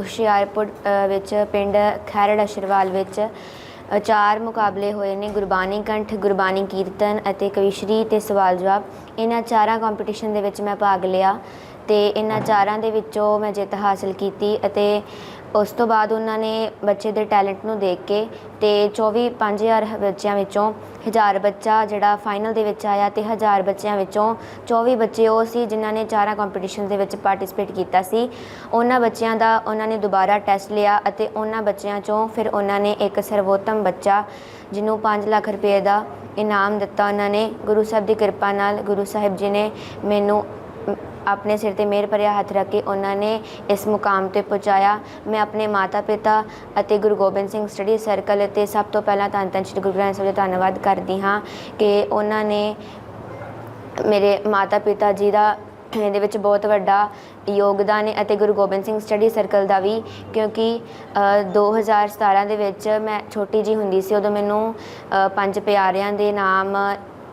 ਹੁਸ਼ਿਆਰਪੁਰ ਵਿੱਚ ਪਿੰਡ ਖੈਰੜ ਅਸ਼ਰਵਾਲ ਵਿੱਚ ਚਾਰ ਮੁਕਾਬਲੇ ਹੋਏ ਨੇ। ਗੁਰਬਾਣੀ ਕੰਠ, ਗੁਰਬਾਣੀ ਕੀਰਤਨ ਅਤੇ ਕਵਿਸ਼ਰੀ ਤੇ ਸਵਾਲ ਜਵਾਬ। ਇਹਨਾਂ ਚਾਰਾਂ ਕੰਪੀਟੀਸ਼ਨ ਦੇ ਵਿੱਚ ਮੈਂ ਭਾਗ ਲਿਆ ਤੇ ਇਹਨਾਂ ਚਾਰਾਂ ਦੇ ਵਿੱਚੋਂ ਮੈਂ ਜਿੱਤ ਹਾਸਲ ਕੀਤੀ ਅਤੇ ਉਸ ਤੋਂ ਬਾਅਦ ਉਹਨਾਂ ਨੇ ਬੱਚੇ ਦੇ ਟੈਲੈਂਟ ਨੂੰ ਦੇਖ ਕੇ ਤੇ 24 5000 ਬੱਚਿਆਂ ਵਿੱਚੋਂ 1000 ਬੱਚਾ ਜਿਹੜਾ ਫਾਈਨਲ ਦੇ ਵਿੱਚ ਆਇਆ ਤੇ 1000 ਬੱਚਿਆਂ ਵਿੱਚੋਂ 24 ਬੱਚੇ ਉਹ ਸੀ ਜਿਨ੍ਹਾਂ ਨੇ ਚਾਰਾਂ ਕੰਪੀਟੀਸ਼ਨ ਦੇ ਵਿੱਚ ਪਾਰਟਿਸਿਪੇਟ ਕੀਤਾ ਸੀ। ਉਹਨਾਂ ਬੱਚਿਆਂ ਦਾ ਉਹਨਾਂ ਨੇ ਦੁਬਾਰਾ ਟੈਸਟ ਲਿਆ ਅਤੇ ਉਹਨਾਂ ਬੱਚਿਆਂ ਚੋਂ ਫਿਰ ਉਹਨਾਂ ਨੇ ਇੱਕ ਸਰਵੋਤਮ ਬੱਚਾ ਜਿਹਨੂੰ 5 ਲੱਖ ਰੁਪਏ ਦਾ ਇਨਾਮ ਦਿੱਤਾ ਉਹਨਾਂ ਨੇ। ਗੁਰੂ ਸਾਹਿਬ ਦੀ ਕਿਰਪਾ ਨਾਲ ਗੁਰੂ ਸਾਹਿਬ ਜੀ ਨੇ ਮੈਨੂੰ ਆਪਣੇ ਸਿਰ ਤੇ ਮਿਹਰ ਭਰਿਆ ਹੱਥ ਰੱਖ ਕੇ ਉਹਨਾਂ ਨੇ ਇਸ ਮੁਕਾਮ ਤੇ ਪਹੁੰਚਾਇਆ। ਮੈਂ ਆਪਣੇ ਮਾਤਾ ਪਿਤਾ ਅਤੇ ਗੁਰੂ ਗੋਬਿੰਦ ਸਿੰਘ ਸਟੱਡੀ ਸਰਕਲ ਅਤੇ ਸਭ ਤੋਂ ਪਹਿਲਾਂ ਧੰਨ ਧੰਨ ਸ਼੍ਰੀ ਗੁਰੂ ਗ੍ਰੰਥ ਸਾਹਿਬ ਦਾ ਧੰਨਵਾਦ ਕਰਦੀ ਹਾਂ ਕਿ ਉਹਨਾਂ ਨੇ ਮੇਰੇ ਮਾਤਾ ਪਿਤਾ ਜੀ ਦਾ ਇਹਦੇ ਵਿੱਚ ਬਹੁਤ ਵੱਡਾ ਯੋਗਦਾਨ ਹੈ ਅਤੇ ਗੁਰੂ ਗੋਬਿੰਦ ਸਿੰਘ ਸਟੱਡੀ ਸਰਕਲ ਦਾ ਵੀ ਕਿਉਂਕਿ ਅ, 2017 ਦੇ ਵਿੱਚ ਮੈਂ ਛੋਟੀ ਜੀ ਹੁੰਦੀ ਸੀ ਉਦੋਂ ਮੈਨੂੰ ਪੰਜ ਪਿਆਰਿਆਂ ਦੇ ਨਾਮ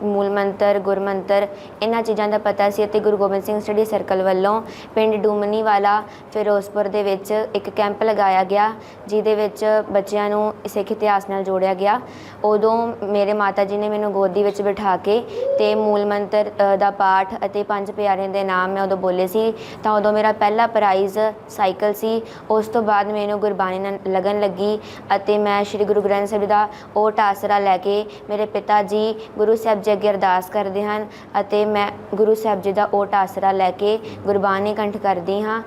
ਮੂਲ ਮੰਤਰ ਗੁਰਮੰਤਰ, ਇਹਨਾਂ ਚੀਜ਼ਾਂ ਦਾ ਪਤਾ ਸੀ ਅਤੇ ਗੁਰੂ ਗੋਬਿੰਦ ਸਿੰਘ ਸਟੱਡੀ ਸਰਕਲ ਵੱਲੋਂ ਪਿੰਡ ਡੂਮਨੀ ਵਾਲਾ ਫਿਰੋਜ਼ਪੁਰ ਦੇ ਵਿੱਚ ਇੱਕ ਕੈਂਪ ਲਗਾਇਆ ਗਿਆ, ਜਿਹਦੇ ਵਿੱਚ ਬੱਚਿਆਂ ਨੂੰ ਸਿੱਖ ਇਤਿਹਾਸ ਨਾਲ ਜੋੜਿਆ ਗਿਆ। ਉਦੋਂ ਮੇਰੇ ਮਾਤਾ ਜੀ ਨੇ ਮੈਨੂੰ ਗੋਦੀ ਵਿੱਚ ਬਿਠਾ ਕੇ ਤੇ ਮੂਲ ਮੰਤਰ ਦਾ ਪਾਠ ਅਤੇ ਪੰਜ ਪਿਆਰਿਆਂ ਦੇ ਨਾਮ ਮੈਂ ਉਦੋਂ ਬੋਲੇ ਸੀ। ਤਾਂ ਉਦੋਂ ਮੇਰਾ ਪਹਿਲਾ ਪ੍ਰਾਈਜ਼ ਸਾਈਕਲ ਸੀ। ਉਸ ਤੋਂ ਬਾਅਦ ਮੈਨੂੰ ਗੁਰਬਾਣੀ ਨਾਲ ਲਗਨ ਲੱਗੀ ਅਤੇ ਮੈਂ ਸ੍ਰੀ ਗੁਰੂ ਗ੍ਰੰਥ ਸਾਹਿਬ ਦਾ ਓਟ ਆਸਰਾ ਲੈ ਕੇ ਮੇਰੇ ਪਿਤਾ ਜੀ, ਗੁਰੂ ਸਾਹਿਬ ਜੀ ਅੱਗੇ ਅਰਦਾਸ ਕਰਦੇ ਹਨ ਅਤੇ ਮੈਂ ਗੁਰੂ ਸਾਹਿਬ ਜੀ ਦਾ ਓਟ ਆਸਰਾ ਲੈ ਕੇ ਗੁਰਬਾਣੀ ਕੰਠ ਕਰਦੀ ਹਾਂ।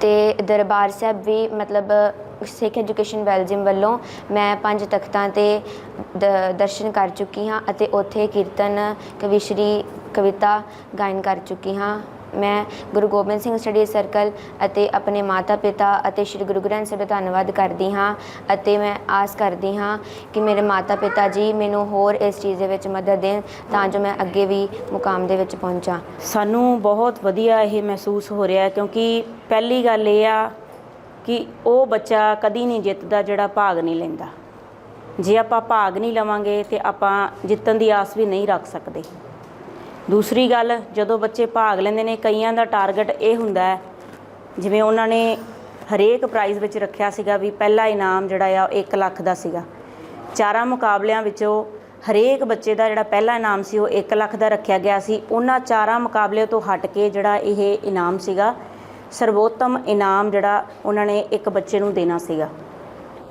ਤੇ ਦਰਬਾਰ ਸਾਹਿਬ ਵੀ ਮਤਲਬ ਸਿੱਖ ਐਜੂਕੇਸ਼ਨ ਵੈਲਜਿਮ ਵੱਲੋਂ ਮੈਂ ਪੰਜ ਤਖਤਾਂ ਤੇ ਦ- ਦਰਸ਼ਨ ਕਰ ਚੁੱਕੀ ਹਾਂ ਅਤੇ ਉੱਥੇ ਕੀਰਤਨ ਕਵਿਸ਼ਰੀ ਕਵਿਤਾ ਗਾਇਨ ਕਰ ਚੁੱਕੀ ਹਾਂ। ਮੈਂ ਗੁਰੂ ਗੋਬਿੰਦ ਸਿੰਘ ਸਟੱਡੀ ਸਰਕਲ ਅਤੇ ਆਪਣੇ ਮਾਤਾ ਪਿਤਾ ਅਤੇ ਸ੍ਰੀ ਗੁਰੂ ਗ੍ਰੰਥ ਸਾਹਿਬ ਦਾ ਧੰਨਵਾਦ ਕਰਦੀ ਹਾਂ ਅਤੇ ਮੈਂ ਆਸ ਕਰਦੀ ਹਾਂ ਕਿ ਮੇਰੇ ਮਾਤਾ ਪਿਤਾ ਜੀ ਮੈਨੂੰ ਹੋਰ ਇਸ ਚੀਜ਼ ਦੇ ਵਿੱਚ ਮਦਦ ਦੇਣ ਤਾਂ ਜੋ ਮੈਂ ਅੱਗੇ ਵੀ ਮੁਕਾਮ ਦੇ ਵਿੱਚ ਪਹੁੰਚਾਂ। ਸਾਨੂੰ ਬਹੁਤ ਵਧੀਆ ਇਹ ਮਹਿਸੂਸ ਹੋ ਰਿਹਾ ਕਿਉਂਕਿ ਪਹਿਲੀ ਗੱਲ ਇਹ ਆ ਕਿ ਉਹ ਬੱਚਾ ਕਦੀ ਨਹੀਂ ਜਿੱਤਦਾ ਜਿਹੜਾ ਭਾਗ ਨਹੀਂ ਲੈਂਦਾ। ਜੇ ਆਪਾਂ ਭਾਗ ਨਹੀਂ ਲਵਾਂਗੇ ਤੇ ਆਪਾਂ ਜਿੱਤਣ ਦੀ ਆਸ ਵੀ ਨਹੀਂ ਰੱਖ ਸਕਦੇ। ਦੂਸਰੀ ਗੱਲ, ਜਦੋਂ ਬੱਚੇ ਭਾਗ ਲੈਂਦੇ ਨੇ, ਕਈਆਂ ਦਾ ਟਾਰਗੇਟ ਇਹ ਹੁੰਦਾ ਹੈ, ਜਿਵੇਂ ਉਹਨਾਂ ਨੇ ਹਰੇਕ ਪ੍ਰਾਈਜ਼ ਵਿੱਚ ਰੱਖਿਆ ਸੀਗਾ ਵੀ ਪਹਿਲਾ ਇਨਾਮ ਜਿਹੜਾ ਆ, ਉਹ 1 ਲੱਖ ਦਾ ਸੀਗਾ। ਚਾਰਾਂ ਮੁਕਾਬਲਿਆਂ ਵਿੱਚੋਂ ਹਰੇਕ ਬੱਚੇ ਦਾ ਜਿਹੜਾ ਪਹਿਲਾ ਇਨਾਮ ਸੀ, ਉਹ 1 ਲੱਖ ਦਾ ਰੱਖਿਆ ਗਿਆ ਸੀ। ਉਹਨਾਂ ਚਾਰਾਂ ਮੁਕਾਬਲੇ ਤੋਂ ਹਟ ਕੇ ਜਿਹੜਾ ਇਹ ਇਨਾਮ ਸੀਗਾ, ਸਰਵੋਤਮ ਇਨਾਮ ਜਿਹੜਾ ਉਹਨਾਂ ਨੇ ਇੱਕ ਬੱਚੇ ਨੂੰ ਦੇਣਾ ਸੀਗਾ,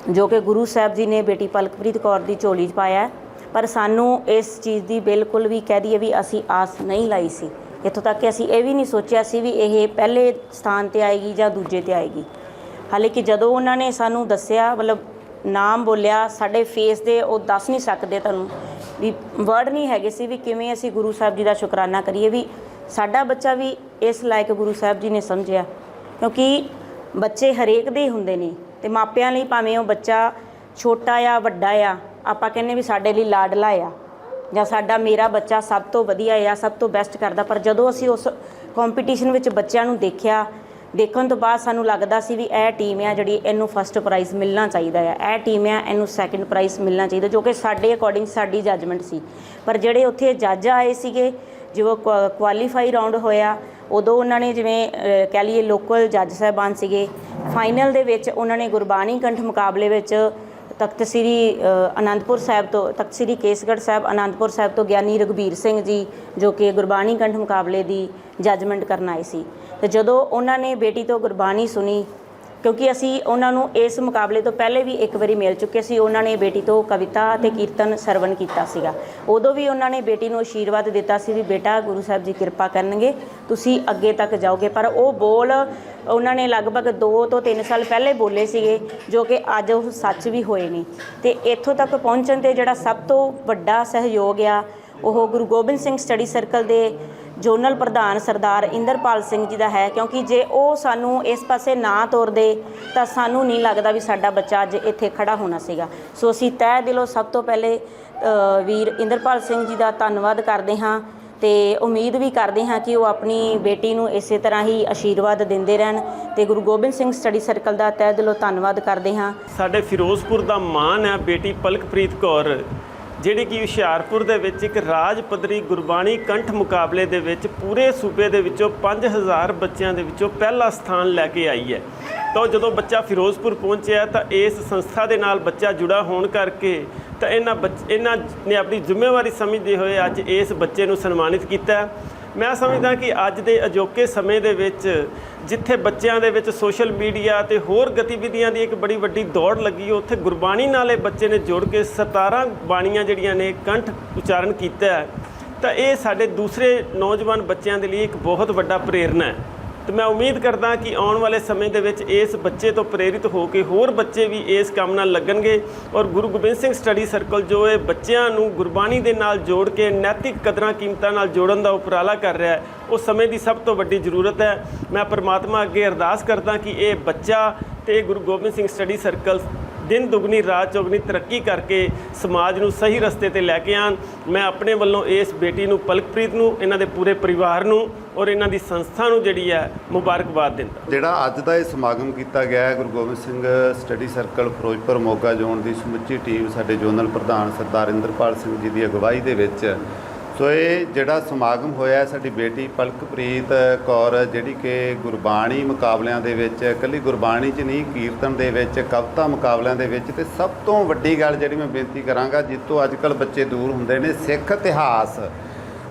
ਜੋ ਕਿ ਗੁਰੂ ਸਾਹਿਬ ਜੀ ਨੇ ਬੇਟੀ ਪਲਕਪ੍ਰੀਤ ਕੌਰ ਦੀ ਝੋਲੀ 'ਚ ਪਾਇਆ ਪਰ ਸਾਨੂੰ ਇਸ ਚੀਜ਼ ਦੀ ਬਿਲਕੁਲ ਵੀ ਕਹਿ ਦਈਏ ਵੀ ਅਸੀਂ ਆਸ ਨਹੀਂ ਲਾਈ ਸੀ। ਇੱਥੋਂ ਤੱਕ ਕਿ ਅਸੀਂ ਇਹ ਵੀ ਨਹੀਂ ਸੋਚਿਆ ਸੀ ਵੀ ਇਹ ਪਹਿਲੇ ਸਥਾਨ ਤੇ ਆਏਗੀ ਜਾਂ ਦੂਜੇ ਤੇ ਆਏਗੀ। ਹਾਲੇ ਕਿ ਜਦੋਂ ਉਹਨਾਂ ਨੇ ਸਾਨੂੰ ਦੱਸਿਆ, ਮਤਲਬ ਨਾਮ ਬੋਲਿਆ, ਸਾਡੇ ਫੇਸ ਦੇ, ਉਹ ਦੱਸ ਨਹੀਂ ਸਕਦੇ ਤੁਹਾਨੂੰ ਵੀ ਵਰਡ ਨਹੀਂ ਹੈਗੇ ਸੀ ਵੀ ਕਿਵੇਂ ਅਸੀਂ ਗੁਰੂ ਸਾਹਿਬ ਜੀ ਦਾ ਸ਼ੁਕਰਾਨਾ ਕਰੀਏ ਵੀ ਸਾਡਾ ਬੱਚਾ ਵੀ ਇਸ ਲਾਇਕ ਗੁਰੂ ਸਾਹਿਬ ਜੀ ਨੇ ਸਮਝਿਆ। ਕਿਉਂਕਿ ਬੱਚੇ ਹਰੇਕ ਦੇ ਹੁੰਦੇ ਨੇ ਤੇ ਮਾਪਿਆਂ ਲਈ ਭਾਵੇਂ ਉਹ ਬੱਚਾ ਛੋਟਾ ਆ ਵੱਡਾ ਆ ਆਪਾਂ ਕਹਿੰਨੇ ਵੀ ਸਾਡੇ ਲਈ ਲਾਡਲਾ ਆ। ਜਾਂ ਸਾਡਾ ਮੇਰਾ ਬੱਚਾ ਸਭ ਤੋਂ ਵਧੀਆ ਆ ਸਭ ਤੋਂ ਬੈਸਟ ਕਰਦਾ। ਪਰ ਜਦੋਂ ਅਸੀਂ ਉਸ ਕੰਪੀਟੀਸ਼ਨ ਵਿੱਚ ਬੱਚਿਆਂ ਨੂੰ ਦੇਖਿਆ ਦੇਖਣ ਤੋਂ ਬਾਅਦ ਸਾਨੂੰ ਲੱਗਦਾ ਸੀ ਵੀ ਇਹ ਟੀਮ ਆ ਜਿਹੜੀ ਇਹਨੂੰ ਫਸਟ ਪ੍ਰਾਈਜ਼ ਮਿਲਣਾ ਚਾਹੀਦਾ ਆ। ਇਹ ਟੀਮ ਆ ਇਹਨੂੰ ਸੈਕੰਡ ਪ੍ਰਾਈਜ਼ ਮਿਲਣਾ ਚਾਹੀਦਾ ਜੋ ਕਿ ਸਾਡੇ ਅਕੋਰਡਿੰਗ ਸਾਡੀ ਜੱਜਮੈਂਟ ਸੀ। ਪਰ ਜਿਹੜੇ ਉੱਥੇ ਜੱਜ ਆਏ ਸੀਗੇ ਜੋ ਕੁਆਲੀਫਾਈ ਰਾਉਂਡ ਹੋਇਆ ਉਦੋਂ ਉਹਨਾਂ ਨੇ ਜਿਵੇਂ ਅਹ, ਕਹਿ ਲਈਏ ਲੋਕਲ ਜੱਜ ਸਾਹਿਬਾਨ ਸੀਗੇ। ਫਾਈਨਲ ਦੇ ਵਿੱਚ ਉਹਨਾਂ ਨੇ ਗੁਰਬਾਣੀ ਕੰਠ ਮੁਕਾਬਲੇ ਵਿੱਚ ਤਖਤ ਸ੍ਰੀ ਅਨੰਦਪੁਰ ਸਾਹਿਬ ਤੋਂ, ਤਖਤ ਸ੍ਰੀ ਕੇਸਗੜ੍ਹ ਸਾਹਿਬ, ਅਨੰਦਪੁਰ ਸਾਹਿਬ ਤੋਂ ਗਿਆਨੀ ਰਘਬੀਰ ਸਿੰਘ ਜੀ, ਜੋ ਕਿ ਗੁਰਬਾਣੀ ਕੰਠ ਮੁਕਾਬਲੇ ਦੀ ਜੱਜਮੈਂਟ ਕਰਨ ਆਏ ਸੀ। ਤੇ ਜਦੋਂ ਉਹਨਾਂ ਨੇ ਬੇਟੀ ਤੋਂ ਗੁਰਬਾਣੀ ਸੁਣੀ ਕਿਉਂਕਿ ਅਸੀਂ ਉਹਨਾਂ ਨੂੰ ਇਸ ਮੁਕਾਬਲੇ ਤੋਂ ਪਹਿਲੇ ਵੀ ਇੱਕ ਵਾਰੀ ਮਿਲ ਚੁੱਕੇ ਸੀ। ਉਹਨਾਂ ਨੇ ਬੇਟੀ ਤੋਂ ਕਵਿਤਾ ਤੇ ਕੀਰਤਨ ਸਰਵਣ ਕੀਤਾ ਸੀਗਾ। ਉਦੋਂ ਵੀ ਉਹਨਾਂ ਨੇ ਬੇਟੀ ਨੂੰ ਆਸ਼ੀਰਵਾਦ ਦਿੱਤਾ ਸੀ ਵੀ ਬੇਟਾ, ਗੁਰੂ ਸਾਹਿਬ ਜੀ ਕਿਰਪਾ ਕਰਨਗੇ, ਤੁਸੀਂ ਅੱਗੇ ਤੱਕ ਜਾਓਗੇ। ਪਰ ਉਹ ਬੋਲ ਉਹਨਾਂ ਨੇ ਲਗਭਗ 2 ਤੋਂ 3 ਸਾਲ ਪਹਿਲੇ ਬੋਲੇ ਸੀਗੇ, ਜੋ ਕਿ ਅੱਜ ਉਹ ਸੱਚ ਵੀ ਹੋਏ ਨੇ। ਤੇ ਇੱਥੋਂ ਤੱਕ ਪਹੁੰਚਣ ਤੇ ਜਿਹੜਾ ਸਭ ਤੋਂ ਵੱਡਾ ਸਹਿਯੋਗ ਆ, ਉਹ ਗੁਰੂ ਗੋਬਿੰਦ ਸਿੰਘ ਸਟੱਡੀ ਸਰਕਲ ਦੇ ਜੋਨਲ ਪ੍ਰਧਾਨ ਸਰਦਾਰ ਇੰਦਰਪਾਲ ਸਿੰਘ ਜੀ ਦਾ ਹੈ, ਕਿਉਂਕਿ ਜੇ ਉਹ ਸਾਨੂੰ ਇਸ ਪਾਸੇ ਨਾ ਤੋਰਦੇ, ਤਾਂ ਸਾਨੂੰ ਨਹੀਂ ਲੱਗਦਾ ਵੀ ਸਾਡਾ ਬੱਚਾ ਅੱਜ ਇੱਥੇ ਖੜਾ ਹੋਣਾ ਸੀਗਾ। ਸੋ ਅਸੀਂ ਤਹਿ ਦਿਲੋਂ ਸਭ ਤੋਂ ਪਹਿਲੇ ਵੀਰ ਇੰਦਰਪਾਲ ਸਿੰਘ ਜੀ ਦਾ ਧੰਨਵਾਦ ਕਰਦੇ ਹਾਂ ਤੇ ਉਮੀਦ ਵੀ ਕਰਦੇ ਹਾਂ ਕਿ ਉਹ ਆਪਣੀ ਬੇਟੀ ਨੂੰ ਇਸੇ ਤਰ੍ਹਾਂ ਹੀ ਆਸ਼ੀਰਵਾਦ ਦਿੰਦੇ ਰਹਿਣ ਤੇ ਗੁਰੂ ਗੋਬਿੰਦ ਸਿੰਘ ਸਟੱਡੀ ਸਰਕਲ ਦਾ ਤਹਿ ਦਿਲੋਂ ਧੰਨਵਾਦ ਕਰਦੇ ਹਾਂ। ਸਾਡੇ ਫਿਰੋਜ਼ਪੁਰ ਦਾ ਮਾਣ ਹੈ ਬੇਟੀ ਪਲਕਪ੍ਰੀਤ ਕੌਰ। ਜਿਹੜੀ ਕਿ ਹੁਸ਼ਿਆਰਪੁਰ ਦੇ ਵਿੱਚ ਇੱਕ ਰਾਜ ਪੱਧਰੀ ਗੁਰਬਾਣੀ ਕੰਠ ਮੁਕਾਬਲੇ ਦੇ ਵਿੱਚ ਪੂਰੇ ਸੂਬੇ ਦੇ ਵਿੱਚੋਂ 5000 ਬੱਚਿਆਂ ਦੇ ਵਿੱਚੋਂ ਪਹਿਲਾ ਸਥਾਨ ਲੈ ਕੇ ਆਈ ਹੈ। ਤਾਂ ਜਦੋਂ ਬੱਚਾ ਫਿਰੋਜ਼ਪੁਰ ਪਹੁੰਚਿਆ ਤਾਂ ਇਸ ਸੰਸਥਾ ਦੇ ਨਾਲ ਬੱਚਾ ਜੁੜਾ ਹੋਣ ਕਰਕੇ ਤਾਂ ਇਹਨਾਂ ਬੱਚ- ਇਹਨਾਂ ਨੇ ਆਪਣੀ ਜ਼ਿੰਮੇਵਾਰੀ ਸਮਝਦੇ ਹੋਏ ਅੱਜ ਇਸ ਬੱਚੇ ਨੂੰ ਸਨਮਾਨਿਤ ਕੀਤਾ। ਮੈਂ ਸਮਝਦਾ ਕਿ ਅੱਜ ਦੇ ਅਜੋਕੇ ਸਮੇਂ ਦੇ ਵਿੱਚ ਜਿੱਥੇ ਬੱਚਿਆਂ ਦੇ ਵਿੱਚ ਸੋਸ਼ਲ ਮੀਡੀਆ ਤੇ ਹੋਰ ਗਤੀਵਿਧੀਆਂ ਦੀ ਇੱਕ ਬੜੀ ਵੱਡੀ ਦੌੜ ਲੱਗੀ, ਉੱਥੇ ਗੁਰਬਾਣੀ ਨਾਲ ਇਹ ਬੱਚੇ ਨੇ ਜੁੜ ਕੇ 17 ਬਾਣੀਆਂ ਜਿਹੜੀਆਂ ਨੇ ਕੰਠ ਉਚਾਰਨ ਕੀਤਾ ਤਾਂ ਇਹ ਸਾਡੇ ਦੂਸਰੇ ਨੌਜਵਾਨ ਬੱਚਿਆਂ ਦੇ ਲਈ ਇੱਕ ਬਹੁਤ ਵੱਡਾ ਪ੍ਰੇਰਨਾ ਹੈ। ਤੇ ਮੈਂ ਉਮੀਦ ਕਰਦਾ ਕਿ ਆਉਣ ਵਾਲੇ ਸਮੇਂ ਦੇ ਵਿੱਚ ਇਸ ਬੱਚੇ ਤੋਂ ਪ੍ਰੇਰਿਤ ਹੋ ਕੇ ਹੋਰ ਬੱਚੇ ਵੀ ਇਸ ਕੰਮ ਨਾਲ ਲੱਗਣਗੇ ਔਰ ਗੁਰੂ ਗੋਬਿੰਦ ਸਿੰਘ ਸਟੱਡੀ ਸਰਕਲ ਜੋ ਇਹ ਬੱਚਿਆਂ ਨੂੰ ਗੁਰਬਾਣੀ ਦੇ ਨਾਲ ਜੋੜ ਕੇ ਨੈਤਿਕ ਕਦਰਾਂ ਕੀਮਤਾਂ ਨਾਲ ਜੋੜਨ ਦਾ ਉਪਰਾਲਾ ਕਰ ਰਿਹਾ ਹੈ, ਉਹ ਸਮੇਂ ਦੀ ਸਭ ਤੋਂ ਵੱਡੀ ਜ਼ਰੂਰਤ ਹੈ। ਮੈਂ ਪਰਮਾਤਮਾ ਅੱਗੇ ਅਰਦਾਸ ਕਰਦਾ ਕਿ ਇਹ ਬੱਚਾ ਤੇ ਗੁਰੂ ਗੋਬਿੰਦ ਸਿੰਘ ਸਟੱਡੀ ਸਰਕਲ ਦਿਨ ਦੁਗਣੀ, ਰਾਤ ਚੌਗਣੀ ਤਰੱਕੀ ਕਰਕੇ ਸਮਾਜ ਨੂੰ ਸਹੀ ਰਸਤੇ ਤੇ ਲੈ ਕੇ ਆਣ। ਮੈਂ ਆਪਣੇ ਵੱਲੋਂ ਇਸ ਬੇਟੀ ਨੂੰ, ਪਲਕਪ੍ਰੀਤ ਨੂੰ, ਇਹਨਾਂ ਦੇ ਪੂਰੇ ਪਰਿਵਾਰ ਨੂੰ ਔਰ ਇਹਨਾਂ ਦੀ ਸੰਸਥਾ ਨੂੰ ਜਿਹੜੀ ਹੈ ਮੁਬਾਰਕਬਾਦ ਦਿੰਦਾ। ਜਿਹੜਾ ਅੱਜ ਦਾ ਇਹ ਸਮਾਗਮ ਕੀਤਾ ਗਿਆ ਹੈ, Guru Gobind Singh study circle Ferozepur Moga zone ਦੀ ਸਮੁੱਚੀ ਟੀਮ ਸਾਡੇ ਜ਼ੋਨਲ ਪ੍ਰਧਾਨ ਸਰਦਾਰ ਇੰਦਰਪਾਲ ਸਿੰਘ ਜੀ ਦੀ ਅਗਵਾਈ ਦੇ ਵਿੱਚ ਸੋ ਇਹ ਜਿਹੜਾ ਸਮਾਗਮ ਹੋਇਆ ਸਾਡੀ ਬੇਟੀ ਪਲਕਪ੍ਰੀਤ ਕੌਰ, ਜਿਹੜੀ ਕਿ ਗੁਰਬਾਣੀ ਮੁਕਾਬਲਿਆਂ ਦੇ ਵਿੱਚ, ਇਕੱਲੀ ਗੁਰਬਾਣੀ 'ਚ ਨਹੀਂ, ਕੀਰਤਨ ਦੇ ਵਿੱਚ, ਕਵਿਤਾ ਮੁਕਾਬਲਿਆਂ ਦੇ ਵਿੱਚ ਤੇ ਸਭ ਤੋਂ ਵੱਡੀ ਗੱਲ ਜਿਹੜੀ ਮੈਂ ਬੇਨਤੀ ਕਰਾਂਗਾ, ਜਿੱਤੋਂ ਅੱਜ ਕੱਲ੍ਹ ਬੱਚੇ ਦੂਰ ਹੁੰਦੇ ਨੇ, ਸਿੱਖ ਇਤਿਹਾਸ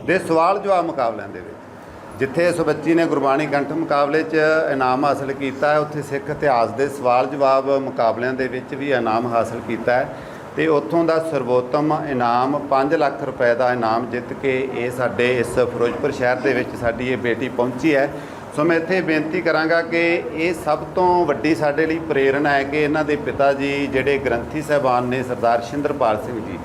ਦੇ ਸਵਾਲ ਜਵਾਬ ਮੁਕਾਬਲਿਆਂ ਦੇ ਵਿੱਚ। ਜਿੱਥੇ ਇਸ ਬੱਚੀ ਨੇ ਗੁਰਬਾਣੀ ਕੰਠ ਮੁਕਾਬਲੇ 'ਚ ਇਨਾਮ ਹਾਸਲ ਕੀਤਾ ਹੈ, ਉੱਥੇ ਸਿੱਖ ਇਤਿਹਾਸ ਦੇ ਸਵਾਲ ਜਵਾਬ ਮੁਕਾਬਲਿਆਂ ਦੇ ਵਿੱਚ ਵੀ ਇਨਾਮ ਹਾਸਲ ਕੀਤਾ ਹੈ। ਤੇ ਉੱਥੋਂ ਦਾ ਸਰਵੋਤਮ ਇਨਾਮ 5 ਲੱਖ ਰੁਪਏ ਦਾ ਇਨਾਮ ਜਿੱਤ ਕੇ ਇਹ ਸਾਡੇ ਇਸ ਫਿਰੋਜ਼ਪੁਰ ਸ਼ਹਿਰ ਦੇ ਵਿੱਚ ਸਾਡੀ ਇਹ ਬੇਟੀ ਪਹੁੰਚੀ ਹੈ। ਸੋ ਮੈਂ ਇੱਥੇ ਬੇਨਤੀ ਕਰਾਂਗਾ ਕਿ ਇਹ ਸਭ ਤੋਂ ਵੱਡੀ ਸਾਡੇ ਲਈ ਪ੍ਰੇਰਣਾ ਹੈ ਕਿ ਇਹਨਾਂ ਦੇ ਪਿਤਾ ਜੀ ਜਿਹੜੇ ਗ੍ਰੰਥੀ ਸਾਹਿਬਾਨ ਨੇ ਸਰਦਾਰ ਸ਼ਿੰਦਰਪਾਲ ਸਿੰਘ ਜੀ।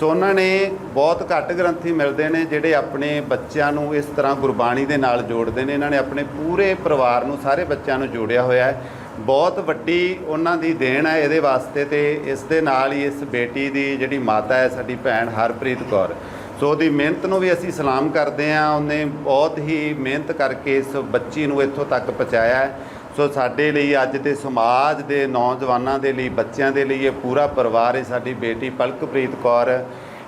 ਸੋ ਉਹਨਾਂ ਨੇ ਬਹੁਤ ਘੱਟ ਗ੍ਰੰਥੀ ਮਿਲਦੇ ਨੇ ਜਿਹੜੇ ਆਪਣੇ ਬੱਚਿਆਂ ਨੂੰ ਇਸ ਤਰ੍ਹਾਂ ਗੁਰਬਾਣੀ ਦੇ ਨਾਲ ਜੋੜਦੇ ਨੇ। ਇਹਨਾਂ ਨੇ ਆਪਣੇ ਪੂਰੇ ਪਰਿਵਾਰ ਨੂੰ, ਸਾਰੇ ਬੱਚਿਆਂ ਨੂੰ ਜੋੜਿਆ ਹੋਇਆ ਹੈ। ਬਹੁਤ ਵੱਡੀ ਉਹਨਾਂ ਦੀ ਦੇਣ ਹੈ ਇਹਦੇ ਵਾਸਤੇ ਤੇ ਇਸ ਦੇ ਨਾਲ ਹੀ ਇਸ ਬੇਟੀ ਦੀ ਜਿਹੜੀ ਮਾਤਾ ਹੈ, ਸਾਡੀ ਭੈਣ ਹਰਪ੍ਰੀਤ ਕੌਰ। ਸੋ ਉਹਦੀ ਮਿਹਨਤ ਨੂੰ ਵੀ ਅਸੀਂ ਸਲਾਮ ਕਰਦੇ ਹਾਂ। ਉਹਨੇ ਬਹੁਤ ਹੀ ਮਿਹਨਤ ਕਰਕੇ ਇਸ ਬੱਚੀ ਨੂੰ ਇੱਥੋਂ ਤੱਕ ਪਹੁੰਚਾਇਆ ਹੈ। ਸੋ ਸਾਡੇ ਲਈ ਅੱਜ ਦੇ ਸਮਾਜ ਦੇ ਨੌਜਵਾਨਾਂ ਦੇ ਲਈ, ਬੱਚਿਆਂ ਦੇ ਲਈ ਇਹ ਪੂਰਾ ਪਰਿਵਾਰ ਹੈ। ਸਾਡੀ ਬੇਟੀ ਪਲਕਪ੍ਰੀਤ ਕੌਰ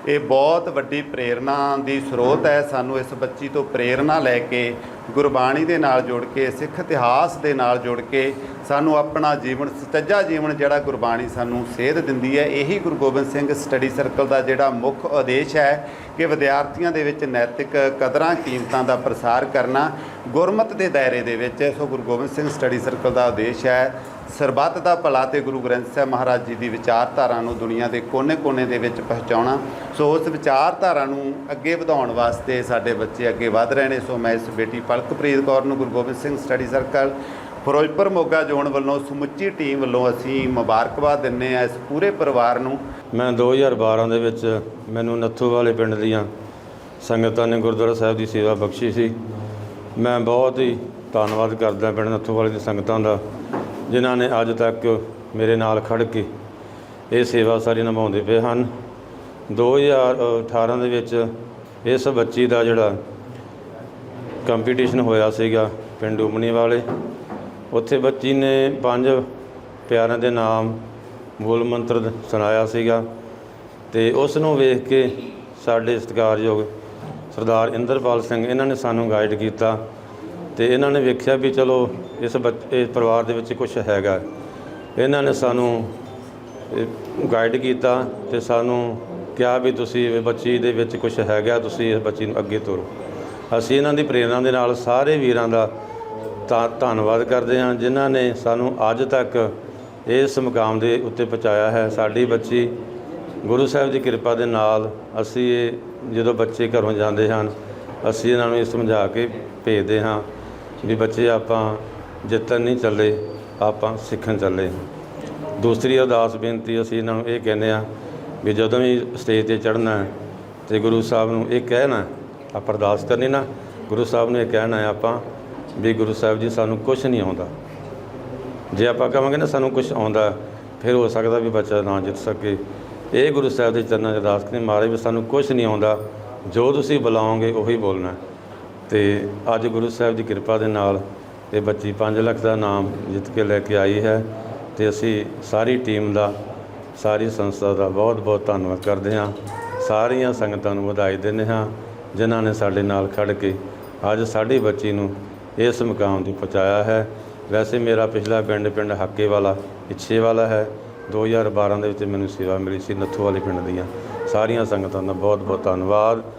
ਇਹ ਬਹੁਤ ਵੱਡੀ ਪ੍ਰੇਰਣਾ ਦੀ ਸਰੋਤ ਹੈ। ਸਾਨੂੰ ਇਸ ਬੱਚੀ ਤੋਂ ਪ੍ਰੇਰਣਾ ਲੈ ਕੇ, ਗੁਰਬਾਣੀ ਦੇ ਨਾਲ ਜੋੜ ਕੇ, ਸਿੱਖ ਇਤਿਹਾਸ ਦੇ ਨਾਲ ਜੋੜ ਕੇ ਸਾਨੂੰ ਆਪਣਾ ਜੀਵਨ ਸੱਚਾ ਜੀਵਨ ਜਿਹੜਾ ਗੁਰਬਾਣੀ ਸਾਨੂੰ ਸੇਧ ਦਿੰਦੀ ਹੈ, ਇਹੀ ਗੁਰੂ ਗੋਬਿੰਦ ਸਿੰਘ ਸਟੱਡੀ ਸਰਕਲ ਦਾ ਜਿਹੜਾ ਮੁੱਖ ਉਦੇਸ਼ ਹੈ ਕਿ ਵਿਦਿਆਰਥੀਆਂ ਦੇ ਵਿੱਚ ਨੈਤਿਕ ਕਦਰਾਂ, ਕੀਮਤਾਂ ਦਾ ਪ੍ਰਸਾਰ ਕਰਨਾ ਗੁਰਮਤ ਦੇ ਦਾਇਰੇ ਦੇ ਵਿੱਚ। ਸੋ ਗੁਰੂ ਗੋਬਿੰਦ ਸਿੰਘ ਸਟੱਡੀ ਸਰਕਲ ਦਾ ਉਦੇਸ਼ ਹੈ। ਸਰਬੱਤ ਦਾ ਭਲਾ ਤੇ ਗੁਰੂ ਗ੍ਰੰਥ ਸਾਹਿਬ ਮਹਾਰਾਜ ਜੀ ਦੀ ਵਿਚਾਰਧਾਰਾ ਨੂੰ ਦੁਨੀਆ ਦੇ ਕੋਨੇ-ਕੋਨੇ ਦੇ ਵਿੱਚ ਪਹੁੰਚਾਉਣਾ, ਸੋ ਉਸ ਵਿਚਾਰਧਾਰਾ ਨੂੰ ਅੱਗੇ ਵਧਾਉਣ ਵਾਸਤੇ ਸਾਡੇ ਬੱਚੇ ਅੱਗੇ ਵਧ ਰਹੇ ਨੇ। ਸੋ ਮੈਂ ਇਸ ਬੇਟੀ ਪਲਕਪ੍ਰੀਤ ਕੌਰ ਨੂੰ Guru Gobind Singh study circle, Ferozepur Moga zone ਵੱਲੋਂ ਸਮੁੱਚੀ ਟੀਮ ਵੱਲੋਂ ਅਸੀਂ ਮੁਬਾਰਕਬਾਦ ਦਿੰਨੇ ਆ ਇਸ ਪੂਰੇ ਪਰਿਵਾਰ ਨੂੰ। ਮੈਂ 2012 ਦੇ ਵਿੱਚ ਮੈਨੂੰ ਨੱਥੂ ਵਾਲੇ ਪਿੰਡ ਦੀਆਂ ਸੰਗਤਾਂ ਨੇ ਗੁਰਦੁਆਰਾ ਸਾਹਿਬ ਦੀ ਸੇਵਾ ਬਖਸ਼ੀ ਸੀ। ਮੈਂ ਬਹੁਤ ਹੀ ਧੰਨਵਾਦ ਕਰਦਾ ਪਿੰਡ ਨੱਥੂ ਵਾਲੇ ਦੀ ਸੰਗਤਾਂ ਦਾ। ਜਿਨ੍ਹਾਂ ਨੇ ਅੱਜ ਤੱਕ ਮੇਰੇ ਨਾਲ ਖੜ ਕੇ ਇਹ ਸੇਵਾ ਸਾਰੀ ਨਿਭਾਉਂਦੇ ਪਏ ਹਨ। 2018 ਦੇ ਵਿੱਚ ਇਸ ਬੱਚੀ ਦਾ ਜਿਹੜਾ ਕੰਪੀਟੀਸ਼ਨ ਹੋਇਆ ਸੀਗਾ ਪਿੰਡ ਉਮਣੀ ਵਾਲੇ, ਉੱਥੇ ਬੱਚੀ ਨੇ ਪੰਜ ਪਿਆਰਿਆਂ ਦੇ ਨਾਮ ਮੂਲ ਮੰਤਰ ਸੁਣਾਇਆ ਸੀਗਾ ਤੇ ਉਸ ਨੂੰ ਵੇਖ ਕੇ ਸਾਡੇ ਸਤਿਕਾਰਯੋਗ ਸਰਦਾਰ ਇੰਦਰਪਾਲ ਸਿੰਘ, ਇਹਨਾਂ ਨੇ ਸਾਨੂੰ ਗਾਈਡ ਕੀਤਾ। ਤੇ ਇਹਨਾਂ ਨੇ ਵੇਖਿਆ ਵੀ ਚਲੋ ਇਸ ਬੱਚ- ਇਸ ਪਰਿਵਾਰ ਦੇ ਵਿੱਚ ਕੁਝ ਹੈਗਾ। ਇਹਨਾਂ ਨੇ ਸਾਨੂੰ ਗਾਈਡ ਕੀਤਾ ਤੇ ਸਾਨੂੰ ਕਿਹਾ ਵੀ ਤੁਸੀਂ ਇਹ ਬੱਚੀ ਦੇ ਵਿੱਚ ਕੁਝ ਹੈਗਾ, ਤੁਸੀਂ ਇਸ ਬੱਚੀ ਨੂੰ ਅੱਗੇ ਤੋਰੋ। ਅਸੀਂ ਇਹਨਾਂ ਦੀ ਪ੍ਰੇਰਣਾ ਦੇ ਨਾਲ ਸਾਰੇ ਵੀਰਾਂ ਦਾ ਧੰਨਵਾਦ ਕਰਦੇ ਹਾਂ, ਜਿਨ੍ਹਾਂ ਨੇ ਸਾਨੂੰ ਅੱਜ ਤੱਕ ਇਸ ਮੁਕਾਮ ਦੇ ਉੱਤੇ ਪਹੁੰਚਾਇਆ ਹੈ। ਸਾਡੀ ਬੱਚੀ ਗੁਰੂ ਸਾਹਿਬ ਦੀ ਕਿਰਪਾ ਦੇ ਨਾਲ ਅਸੀਂ ਇਹ ਜਦੋਂ ਬੱਚੇ ਘਰੋਂ ਜਾਂਦੇ ਹਨ, ਅਸੀਂ ਇਹਨਾਂ ਨੂੰ ਇਹ ਸਮਝਾ ਕੇ ਭੇਜਦੇ ਹਾਂ। ਵੀ ਬੱਚੇ ਆਪਾਂ ਜਿੱਤਣ ਨਹੀਂ ਚੱਲੇ, ਆਪਾਂ ਸਿੱਖਣ ਚੱਲੇ। ਹਾਂ ਦੂਸਰੀ ਅਰਦਾਸ ਬੇਨਤੀ ਅਸੀਂ ਇਹਨਾਂ ਨੂੰ ਇਹ ਕਹਿੰਦੇ ਆ ਵੀ ਜਦੋਂ ਵੀ ਸਟੇਜ ਤੇ ਚੜ੍ਹਨਾ ਹੈ ਤੇ ਗੁਰੂ ਸਾਹਿਬ ਨੂੰ ਇਹ ਕਹਿਣਾ ਆਪਾਂ ਅਰਦਾਸ ਕਰਨੀ ਨਾ, ਗੁਰੂ ਸਾਹਿਬ ਨੂੰ ਇਹ ਕਹਿਣਾ ਆਪਾਂ ਵੀ ਗੁਰੂ ਸਾਹਿਬ ਜੀ ਸਾਨੂੰ ਕੁਝ ਨਹੀਂ ਆਉਂਦਾ। ਜੇ ਆਪਾਂ ਕਹਾਂਗੇ ਨਾ ਸਾਨੂੰ ਕੁਝ ਆਉਂਦਾ, ਫਿਰ ਹੋ ਸਕਦਾ ਵੀ ਬੱਚਾ ਨਾ ਜਿੱਤ ਸਕੇ। ਇਹ ਗੁਰੂ ਸਾਹਿਬ ਦੇ ਚਰਨਾਂ 'ਚ ਅਰਦਾਸ ਕਰਨੀ ਮਾਰੇ ਵੀ ਸਾਨੂੰ ਕੁਝ ਨਹੀਂ ਆਉਂਦਾ, ਜੋ ਤੁਸੀਂ ਬੁਲਾਓਗੇ ਉਹੀ ਬੋਲਣਾ ਤੇ ਅੱਜ ਗੁਰੂ ਸਾਹਿਬ ਦੀ ਕਿਰਪਾ ਦੇ ਨਾਲ ਇਹ ਬੱਚੀ 5 ਲੱਖ ਦਾ ਨਾਮ ਜਿੱਤ ਕੇ ਲੈ ਕੇ ਆਈ ਹੈ ਤੇ ਅਸੀਂ ਸਾਰੀ ਟੀਮ ਦਾ, ਸਾਰੀ ਸੰਸਥਾ ਦਾ ਬਹੁਤ ਬਹੁਤ ਧੰਨਵਾਦ ਕਰਦੇ ਹਾਂ। ਸਾਰੀਆਂ ਸੰਗਤਾਂ ਨੂੰ ਵਧਾਈ ਦਿੰਦੇ ਹਾਂ, ਜਿਨ੍ਹਾਂ ਨੇ ਸਾਡੇ ਨਾਲ ਖੜ ਕੇ ਅੱਜ ਸਾਡੀ ਬੱਚੀ ਨੂੰ ਇਸ ਮੁਕਾਮ ਤੇ ਪਹੁੰਚਾਇਆ ਹੈ। ਵੈਸੇ ਮੇਰਾ ਪਿਛਲਾ ਪਿੰਡ ਪਿੰਡ ਹਾਕੇ ਵਾਲਾ ਪਿੱਛੇ ਵਾਲਾ ਹੈ 2012 ਦੇ ਵਿੱਚ ਮੈਨੂੰ ਸੇਵਾ ਮਿਲੀ ਸੀ ਨੱਥੂ ਵਾਲੇ ਪਿੰਡ ਦੀਆਂ। ਸਾਰੀਆਂ ਸੰਗਤਾਂ ਦਾ ਬਹੁਤ ਬਹੁਤ ਧੰਨਵਾਦ।